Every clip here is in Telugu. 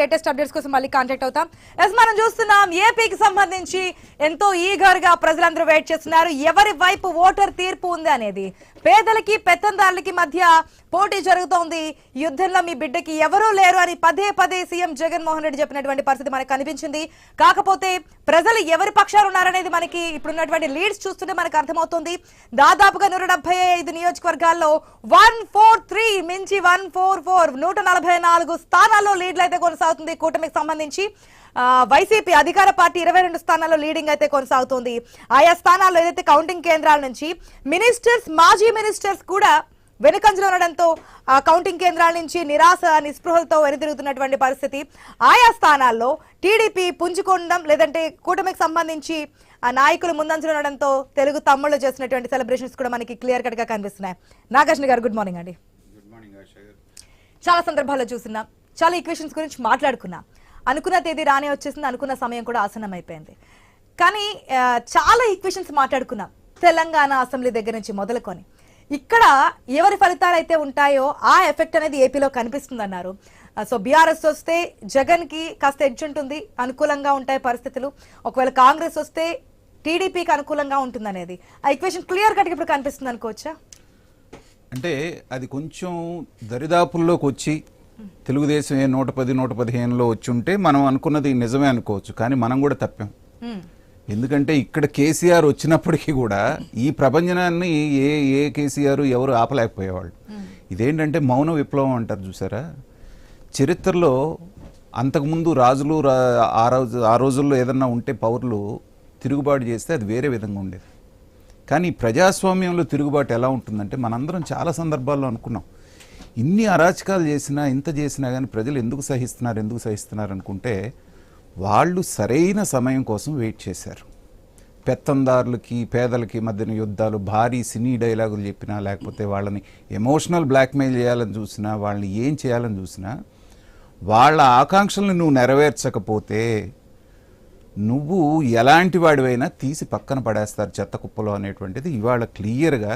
లేటెస్ట్ అప్డేట్స్ కోసం మళ్ళీ కాంటాక్ట్ అవుతాం. ఎస్ మనం చూస్తున్నాం ఏపీకి సంబంధించి ఎంతో ఈగర్గా ప్రజలందరూ వెయిట్ చేస్తున్నారు. ఎవరి వైపు ఓటర్ తీర్పు ఉంది అనేది? పేదలకి పెత్తందారులకి మధ్య పోటీ జరుగుతోంది. యుద్ధంలో మీ బిడ్డకి ఎవరూ లేరు అని పదే పదే సీఎం జగన్మోహన్ రెడ్డి చెప్పినటువంటి పరిస్థితి మనకు కనిపించింది. కాకపోతే ప్రజలు ఎవరి పక్షాలు ఉన్నారనేది మనకి ఇప్పుడున్నటువంటి లీడ్స్ చూస్తుంటే మనకు అర్థమవుతుంది. దాదాపుగా నూట డెబ్బై ఐదు నియోజకవర్గాల్లో వన్ ఫోర్ త్రీ మించి వన్ ఫోర్ ఫోర్ నూట నలభై నాలుగు స్థానాల్లో లీడ్లు అయితే కొనసాగుతుంది. కూటమికి సంబంధించి వైసీపీ అధికార పార్టీ ఇరవై రెండు స్థానాల్లో లీడింగ్ అయితే కొనసాగుతోంది. ఆయా స్థానాల్లో ఏదైతే కౌంటింగ్ కేంద్రాల నుంచి మినిస్టర్స్ మాజీ మినిస్టర్స్ కూడా వెనుకంజలో ఉండడంతో ఆ కౌంటింగ్ కేంద్రాల నుంచి నిరాశ నిస్పృహలతో వెనుదిరుగుతున్నటువంటి పరిస్థితి. ఆయా స్థానాల్లో టీడీపీ పుంజుకోవడం లేదంటే కూటమికి సంబంధించి ఆ నాయకులు ముందంజలో ఉండడంతో తెలుగు తమ్ముళ్ళు చేసినటువంటి సెలబ్రేషన్స్ కూడా మనకి క్లియర్ కట్గా కనిపిస్తున్నాయి. నాగార్జున గారు గుడ్ మార్నింగ్ అండి. చాలా సందర్భాల్లో చూస్తున్నాం. చాలా ఈక్వేషన్స్ గురించి మాట్లాడుకున్నాం. అనుకున్న తేదీ రానే వచ్చేసింది అనుకున్న సమయం కూడా ఆసనం అయిపోయింది కానీ చాలా ఈక్వేషన్స్ మాట్లాడుకున్నాం తెలంగాణ అసెంబ్లీ దగ్గర నుంచి మొదలుకొని. ఇక్కడ ఎవరి ఫలితాలు అయితే ఉంటాయో ఆ ఎఫెక్ట్ అనేది ఏపీలో కనిపిస్తుంది అన్నారు సో బీఆర్ఎస్ వస్తే జగన్కి కాస్త ఎడ్జ్ ఉంటుంది అనుకూలంగా ఉంటాయి పరిస్థితులు. ఒకవేళ కాంగ్రెస్ వస్తే టీడీపీకి అనుకూలంగా ఉంటుంది అనేది ఆ ఈక్వేషన్ క్లియర్ కట్ ఇప్పుడు కనిపిస్తుంది అనుకోవచ్చా? అంటే అది కొంచెం దరిదాపుల్లోకి వచ్చి తెలుగుదేశం ఏ నూట పది నూట పదిహేనులో వచ్చి ఉంటే మనం అనుకున్నది నిజమే అనుకోవచ్చు కానీ మనం కూడా తప్పాం. ఎందుకంటే ఇక్కడ కేసీఆర్ వచ్చినప్పటికీ కూడా ఈ ప్రపంచనాన్ని ఏ ఏ కేసీఆర్ ఎవరు ఆపలేకపోయేవాళ్ళు. ఇదేంటంటే మౌన విప్లవం అంటారు చూసారా? చరిత్రలో అంతకుముందు రాజులు రా- ఆ రోజు ఆ రోజుల్లో ఏదన్నా ఉంటే పౌరులు తిరుగుబాటు చేస్తే అది వేరే విధంగా ఉండేది. కానీ ఈ ప్రజాస్వామ్యంలో తిరుగుబాటు ఎలా ఉంటుందంటే మనందరం చాలా సందర్భాల్లో అనుకున్నాం. ఇన్ని అరాచకాలు చేసినా ఇంత చేసినా కానీ ప్రజలు ఎందుకు సహిస్తున్నారు ఎందుకు సహిస్తున్నారు అనుకుంటే వాళ్ళు సరైన సమయం కోసం వెయిట్ చేశారు. పెత్తందారులకి పేదలకి మధ్యన యుద్ధాలు భారీ సినీ డైలాగులు చెప్పినా లేకపోతే వాళ్ళని ఎమోషనల్ బ్లాక్మెయిల్ చేయాలని చూసినా వాళ్ళని ఏం చేయాలని చూసినా వాళ్ళ ఆకాంక్షలను నువ్వు నెరవేర్చకపోతే నువ్వు ఎలాంటి వాడివైనా తీసి పక్కన పడేస్తారు చెత్త కుప్పలో అనేటువంటిది ఇవాళ క్లియర్గా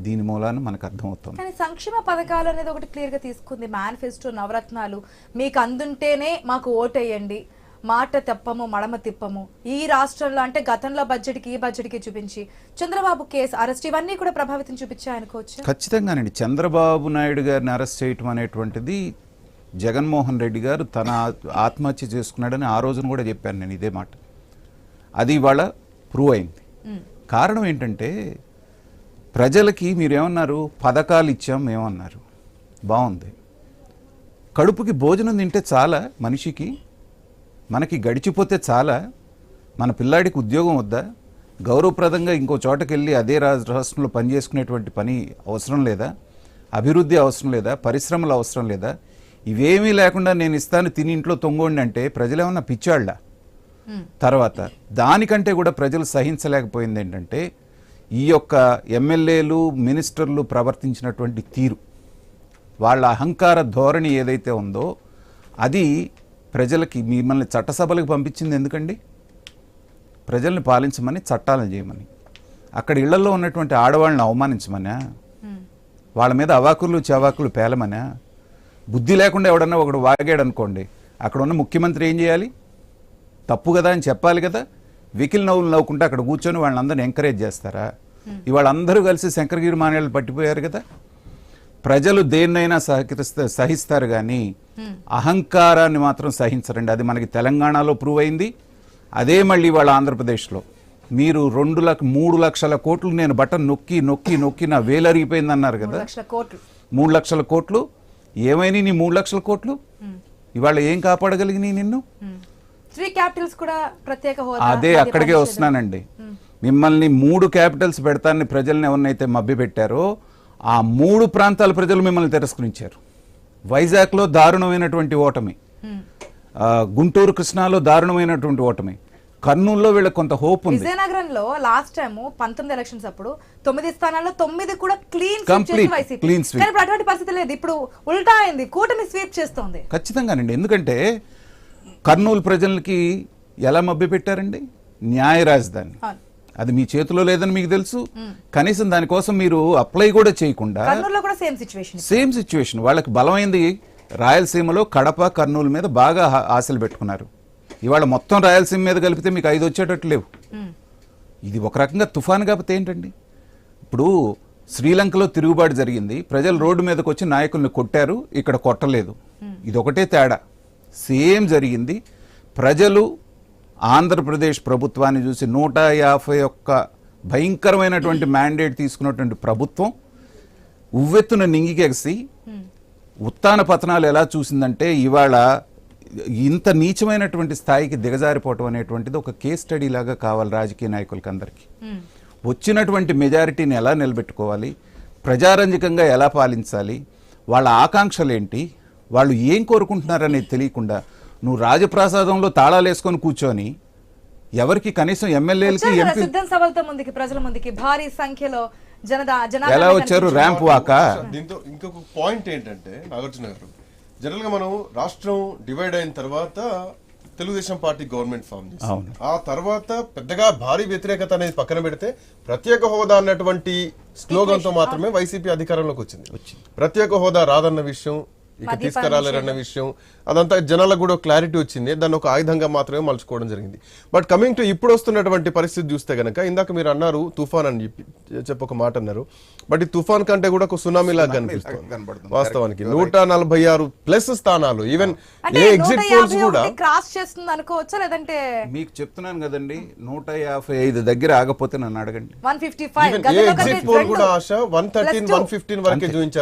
దీని మూలాన మనకు అర్థమవుతుంది. కానీ సంక్షేమ పథకాలు అనేది ఒకటి క్లియర్గా తీసుకుంది. మేనిఫెస్టో నవరత్నాలు. మీకు అందుంటేనే మాకు ఓటేయండి. మాట తెప్పము మడమ తిప్పము. ఈ రాష్ట్రంలో అంటే గతంలో బడ్జెట్కి ఈ బడ్జెట్కి చూపించి. చంద్రబాబు కేసు అరెస్ట్ ఇవన్నీ కూడా ప్రభావితం చూపించాయనుకోవచ్చు ఖచ్చితంగానండి చంద్రబాబు నాయుడు గారిని అరెస్ట్ చేయటం అనేటువంటిది జగన్మోహన్ రెడ్డి గారు తన ఆత్- ఆత్మహత్య చేసుకున్నాడని ఆ రోజున కూడా చెప్పాను నేను ఇదే మాట. అది ఇవాళ ప్రూవ్ అయింది. కారణం ఏంటంటే ప్రజలకి మీరేమన్నారు? పథకాలు ఇచ్చాం మేమన్నారు. బాగుంది కడుపుకి భోజనం తింటే చాలా మనిషికి మనకి గడిచిపోతే చాలా మన పిల్లాడికి ఉద్యోగం వద్దా? గౌరవప్రదంగా ఇంకో చోటకి వెళ్ళి అదే రాజ రాష్ట్రంలో పనిచేసుకునేటువంటి పని అవసరం లేదా? అభివృద్ధి అవసరం లేదా? పరిశ్రమలు అవసరం లేదా? ఇవేమీ లేకుండా నేను ఇస్తాను తిని ఇంట్లో తొంగోండి అంటే ప్రజలేమన్నా పిచ్చాళ్ళ? తర్వాత దానికంటే కూడా ప్రజలు సహించలేకపోయింది ఏంటంటే ఈ యొక్క ఎమ్మెల్యేలు మినిస్టర్లు ప్రవర్తించినటువంటి తీరు వాళ్ళ అహంకార ధోరణి ఏదైతే ఉందో అది ప్రజలకి మిమ్మల్ని చట్టసభలకు పంపించింది ఎందుకండి? ప్రజల్ని పాలించమని చట్టాలను చేయమని. అక్కడ ఇళ్ళలో ఉన్నటువంటి ఆడవాళ్ళని అవమానించమనా? వాళ్ళ మీద అవాకులు చవాకులు పేలమనా? బుద్ధి లేకుండా ఎవడన్నా ఒకడు వాగాడు అనుకోండి అక్కడ ఉన్న ముఖ్యమంత్రి ఏం చేయాలి? తప్పు కదా అని చెప్పాలి కదా వెకిల్ నవ్వులు నవ్వుకుంటే అక్కడ కూర్చొని వాళ్ళందరిని ఎంకరేజ్ చేస్తారా? ఇవాళ అందరూ కలిసి శంకరగిరి మానేళ్ళు పట్టిపోయారు కదా. ప్రజలు దేన్నైనా సహకరిస్తే సహిస్తారు కానీ అహంకారాన్ని మాత్రం సహించరండి. అది మనకి తెలంగాణలో ప్రూవ్ అయింది. అదే మళ్ళీ వాళ్ళ ఆంధ్రప్రదేశ్లో. మీరు రెండు లక్ష మూడు లక్షల కోట్లు నేను బటన్ నొక్కి నొక్కి నొక్కి నా వేలరిగిపోయింది అన్నారు కదా. మూడు లక్షల కోట్లు. ఏమైనా నీ మూడు లక్షల కోట్లు? ఇవాళ ఏం కాపాడగలిగినాయి నిన్ను? త్రీ క్యాపిటల్స్ కూడా ప్రత్యేక హోదా అదే అక్కడికే. వస్తున్నానండి. మిమ్మల్ని మూడు క్యాపిటల్స్ పెడతానని ప్రజల్ని ఎవరినైతే మభ్య పెట్టారో ఆ మూడు ప్రాంతాల ప్రజలు మిమ్మల్ని తిరస్కరించారు. వైజాగ్లో దారుణమైనటువంటి ఓటమి. గుంటూరు కృష్ణాలో దారుణమైనటువంటి ఓటమి. కర్నూలులో వీళ్ళకి కొంత హోప్ ఉంది. విజయనగరంలో లాస్ట్ టైం పంతొమ్మిది ఎలక్షన్స్ అప్పుడు తొమ్మిది స్థానాల్లో తొమ్మిది కూడా క్లీన్ sweep. కానీ ఇప్పుడు అటువంటి పరిస్థితి లేదు. ఇప్పుడు ఉల్టా అయింది. కూటమి స్వీప్ చేస్తోంది. ఖచ్చితంగానండి. ఎందుకంటే కర్నూలు ప్రజలకి ఎలా మభ్య పెట్టారండి? న్యాయ రాజధాని. అది మీ చేతిలో లేదని మీకు తెలుసు. కనీసం దానికోసం మీరు అప్లై కూడా చేయకుండా సేమ్ సిచ్యువేషన్ వాళ్ళకి బలమైంది రాయలసీమలో కడప కర్నూలు మీద బాగా ఆశలు పెట్టుకున్నారు. ఇవాళ మొత్తం రాయలసీమ మీద కలిపితే మీకు ఐదు వచ్చేటట్టు లేవు. ఇది ఒక రకంగా తుఫాన్ కాకపోతే ఏంటండి? ఇప్పుడు శ్రీలంకలో తిరుగుబాటు జరిగింది. ప్రజలు రోడ్డు మీదకి వచ్చి నాయకుల్ని కొట్టారు. ఇక్కడ కొట్టలేదు. ఇది ఒకటే తేడా. సేమ్ జరిగింది. ప్రజలు ఆంధ్రప్రదేశ్ ప్రభుత్వాన్ని చూసి నూట యాభై ఒక్క భయంకరమైనటువంటి మ్యాండేట్ తీసుకున్నటువంటి ప్రభుత్వం ఉవ్వెత్తున నింగికెగసి ఉత్తాన పతనాలు ఎలా చూసిందంటే ఇవాళ ఇంత నీచమైనటువంటి స్థాయికి దిగజారిపోవటం అనేటువంటిది ఒక కేస్ స్టడీ లాగా కావాలి రాజకీయ నాయకులకి అందరికీ. ఉమ్. వచ్చినటువంటి మెజారిటీని ఎలా నిలబెట్టుకోవాలి? ప్రజారంజకంగా ఎలా పాలించాలి? వాళ్ళ ఆకాంక్షలు ఏంటి వాళ్ళు ఏం కోరుకుంటున్నారనేది తెలియకుండా నువ్వు రాజప్రాసాదంలో తాళాలు వేసుకొని కూర్చొని ఎవరికి కనీసం ఎమ్మెల్యేలకి వచ్చారు కదా ఎంపీ సిద్ధం సభలతో ముందుకి ప్రజల ముందుకి భారీ సంఖ్యలో ఎలా వచ్చారు ర్యాంప్ వాక? దీంతో ఇంకొక పాయింట్ ఏంటంటే నాగార్జున గారు జనరల్గా మనం రాష్ట్రం డివైడ్ అయిన తర్వాత తెలుగుదేశం పార్టీ గవర్నమెంట్ ఫామ్ చేసింది. ఆ తర్వాత పెద్దగా భారీ వ్యతిరేకత అనేది పక్కన పెడితే ప్రత్యేక హోదా అన్నటువంటి స్లోగన్తో మాత్రమే వైసీపీ అధికారంలోకి వచ్చింది. ప్రత్యేక హోదా రాదన్న విషయం ఇక తీసుకురాలేరన్న విషయం అదంతా జనాలకు కూడా క్లారిటీ వచ్చింది. దాన్ని ఒక ఆయుధంగా మాత్రమే మలుచుకోవడం జరిగింది. బట్ కమింగ్ టు ఇప్పుడు వస్తున్నటువంటి పరిస్థితి చూస్తే గనక ఇందాక మీరు అన్నారు తుఫాన్ అని చెప్పి చెప్పి ఒక మాట అన్నారు. బట్ ఈ తుఫాన్ కంటే కూడా ఒక సునామీ లాగా కనిపిస్తుంది. వాస్తవానికి నూట నలభై ఆరు ప్లస్ స్థానాలు. ఈవెన్ ఏ ఎగ్జిట్ పోల్స్ కూడా క్రాస్ చేస్తుంది అనుకోవచ్చా? లేదంటే మీకు చెప్తున్నాను కదండి నూట యాభై ఐదు దగ్గర ఆగపోతే నన్ను అడగండి. One fifty five. Exit poll కూడా ఆశ వన్ థర్టీన్ వన్ ఫిఫ్టీన్ వరకే చూపించారు.